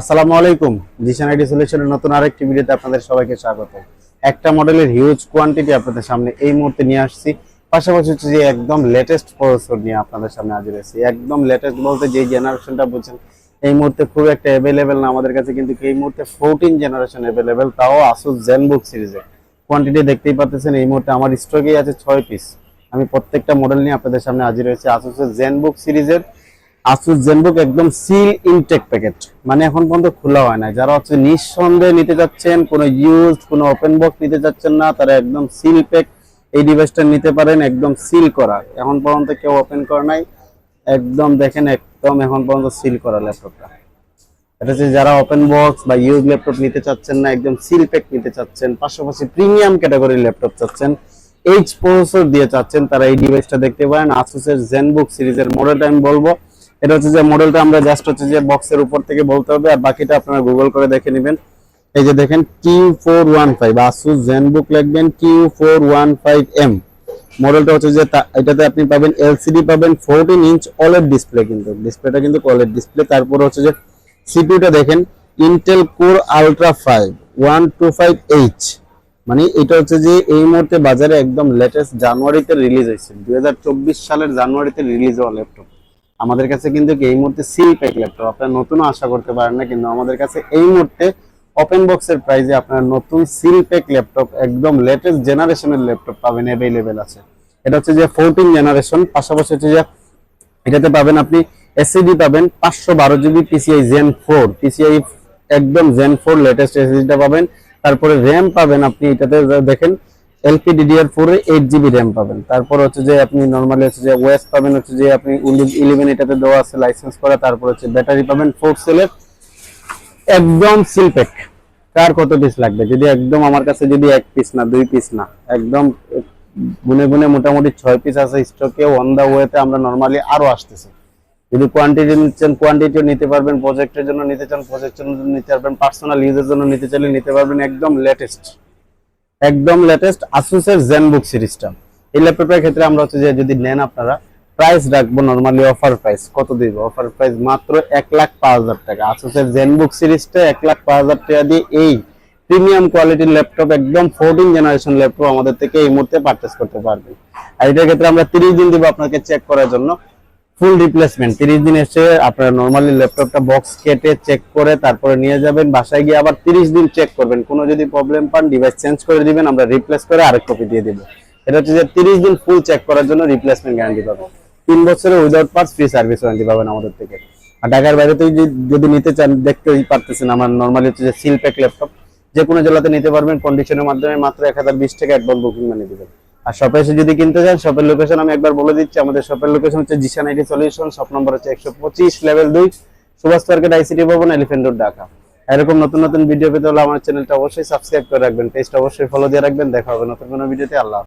আসসালামু আলাইকুম। জিশান আইডি সলিউশনের নতুন আরেকটি ভিডিওতে আপনাদের সবাইকে স্বাগত। একটা মডেলের হিউজ কোয়ান্টিটি আপনাদের সামনে এই মুহূর্তে নিয়ে আসছি। পাশাপাশি হচ্ছে যে একদম লেটেস্ট প্রসেসর নিয়ে আপনাদের সামনে হাজির হয়েছি একদম লেটেস্ট বলতে যে জেনারেশনটা বলছেন এই মুহূর্তে খুব একটা অ্যাভেলেবেল না আমাদের কাছে, কিন্তু এই মুহূর্তে ফোরটিন জেনারেশন অ্যাভেলেবেল তাও আসুস জেনবুক সিরিজে কোয়ান্টিটি দেখতেই পাচ্ছেন, এই মুহূর্তে আমার স্টকেই আছে ছয় পিস আমি প্রত্যেকটা মডেল নিয়ে আপনাদের সামনে হাজির হয়েছি আসুসের জেনবুক সিরিজের আসুস জেনবুক একদম সিল ইনটেক প্যাকেট মানে এখন পর্যন্ত খোলা হয় না যারা হচ্ছে নিঃসন্দেহে নিতে যাচ্ছেন, কোনো ইউজ কোনো ওপেন বক্স নিতে যাচ্ছেন না, তারা একদম সিল প্যাক এই ডিভাইসটা নিতে পারেন, একদম সিল করা। এখন পর্যন্ত কেউ ওপেন করে নাই। একদম দেখেন, একদম এখন পর্যন্ত সিল করা ল্যাপটপটা। এটা হচ্ছে যারা ওপেন বক্স বা ইউজ ল্যাপটপ নিতে চাচ্ছেন না, একদম সিল প্যাক নিতে চাচ্ছেন, পাশাপাশি প্রিমিয়াম ক্যাটাগরির ল্যাপটপ চাচ্ছেন এইচ প্রসেসর দিয়ে চাচ্ছেন, তারা এই ডিভাইসটা দেখতে পারেন। আসুসের জেনবুক সিরিজের মডেলটা আমি বলব। এটা হচ্ছে যে মডেলটা আমরা জাস্ট হচ্ছে যে বক্সের উপর থেকে বলতে হবে, আর বাকিটা আপনারা গুগল করে দেখে নেবেন। এই যে দেখেন Q four one five Asus Zenbook লিখবেন Q four one five M মডেলটা হচ্ছে যে এটাতে আপনি পাবেন এলসিডি পাবেন ফোরটিন ইঞ্চ অলেড ডিসপ্লে কিন্তু। ডিসপ্লেটা কিন্তু অলেড ডিসপ্লে তারপর হচ্ছে যে সিপিউটা দেখেন Intel core ultra five one two five H মানে এটা হচ্ছে যে এই মুহূর্তে বাজারে একদম লেটেস্ট জানুয়ারিতে রিলিজ হয়েছে, দুই হাজার চব্বিশ সালের জানুয়ারিতে রিলিজ হওয়া ল্যাপটপ আমাদের কাছে কিন্তু এই মুহূর্তে সিল প্যাক ল্যাপটপ। আপনারা নতুনও আশা করতে পারেন না, কিন্তু আমাদের কাছে এই মুহূর্তে ওপেন বক্সের প্রাইসে আপনারা নতুন সিল প্যাক ল্যাপটপ, একদম লেটেস্ট জেনারেশনের ল্যাপটপ পাবেন অ্যাভেলেবেল আছে। এটা হচ্ছে যে ফোরটিন জেনারেশন পাশাপাশি হচ্ছে যে এটাতে পাবেন আপনি এসএসডি পাবেন, পাঁচশো বারো GB PCIe gen four PCIe একদম জেন ফোর লেটেস্ট এসএসডিটা পাবেন। তারপরে র্যাম পাবেন আপনি, এটাতে দেখেন এলপি ডিডিআর ফোরে এইট জিবি র্যাম পাবেন। তারপর হচ্ছে যে আপনি নর্মালি হচ্ছে যে ওয়েস পাবেন, হচ্ছে যে আপনি উইন্ডোজ ইলেভেন এটাতে দেওয়া আছে লাইসেন্স করা, তারপর হচ্ছে ব্যাটারি পাবেন ফোর সেলের একদম সিলপ্যাক কার কত পিস লাগবে? যদি একদম আমার কাছে যদি এক পিস না, দুই পিস না, একদম গুনে গুনে মোটামুটি ছয় পিস আছে স্টকে অন দা ওয়েতে আমরা নর্মালি আরও আসতেছি। যদি কোয়ান্টিটি নিচ্ছেন কোয়ান্টিটিও নিতে পারবেন প্রজেক্টের জন্য নিতে চান প্রজেক্টের জন্য নিতে পারবেন পার্সোনাল ইউজের জন্য নিতে চাইলে নিতে পারবেন, একদম লেটেস্ট একদম লেটেস্ট আসুসের জেনবুক সিরিজটা। এই ল্যাপটপের ক্ষেত্রে আমরা হচ্ছে যে যদি নেন আপনারা প্রাইস রাখব নর্মালি অফার প্রাইস কত দিব? অফার প্রাইস মাত্র এক লাখ পাঁচ হাজার টাকা। আসুসের জেনবুক সিরিজটা এক লাখ পাঁচ হাজার টাকা দিয়ে এই প্রিমিয়াম কোয়ালিটির ল্যাপটপ একদম ফোরটিন জেনারেশন ল্যাপটপ আমাদের থেকে এই মুহূর্তে পারচেস করতে পারবেন। আর এটার ক্ষেত্রে আমরা তিরিশ দিন দিব আপনাকে চেক করার জন্য। Full replacement. তিরিশ দিন এসে আপনারা নর্মালি ল্যাপটপটা বক্স কেটে চেক করে তারপরে নিয়ে যাবেন। বাসায় গিয়ে আবার তিরিশ দিন চেক করবেন। কোনো যদি প্রবলেম পান ডিভাইস চেঞ্জ করে দিবেন, আমরা রিপ্লেস করে আরেক কপি দিয়ে দিব। এটা হচ্ছে যে তিরিশ দিন ফুল চেক করার জন্য রিপ্লেসমেন্ট গ্যারান্টি পাবেন। তিন বছরের without parts free service warranty পাবেন আমাদের থেকে। আর ঢাকার বাইরে যদি- যদি নিতে চান দেখতেই পারতেছেন আমার নর্মালি হচ্ছে যে সিল প্যাক ল্যাপটপ যে কোনো জেলাতে নিতে পারবেন। কন্ডিশনের মাধ্যমে মাত্র এক হাজার বিশ টাকা অ্যাডভান্স বুকিং মানে দিবেন। আর শপে এসে যদি কিনতে চান শপের লোকেশন আমি একবার বলে দিচ্ছি। আমাদের শপের লোকেশন হচ্ছে জিশান আইটি সলিউশন শপ নম্বর হচ্ছে একশো পঁচিশ লেভেল দুই, Subhash market ICT Bhaban elephant road Dhaka. এরকম নতুন নতুন ভিডিও পেতে হলে আমার চ্যানেলটা অবশ্যই সাবস্ক্রাইব করে রাখবেন পেজটা অবশ্যই ফলো দিয়ে রাখবেন। দেখা হবে নতুন কোনো ভিডিওতে আল্লাহ।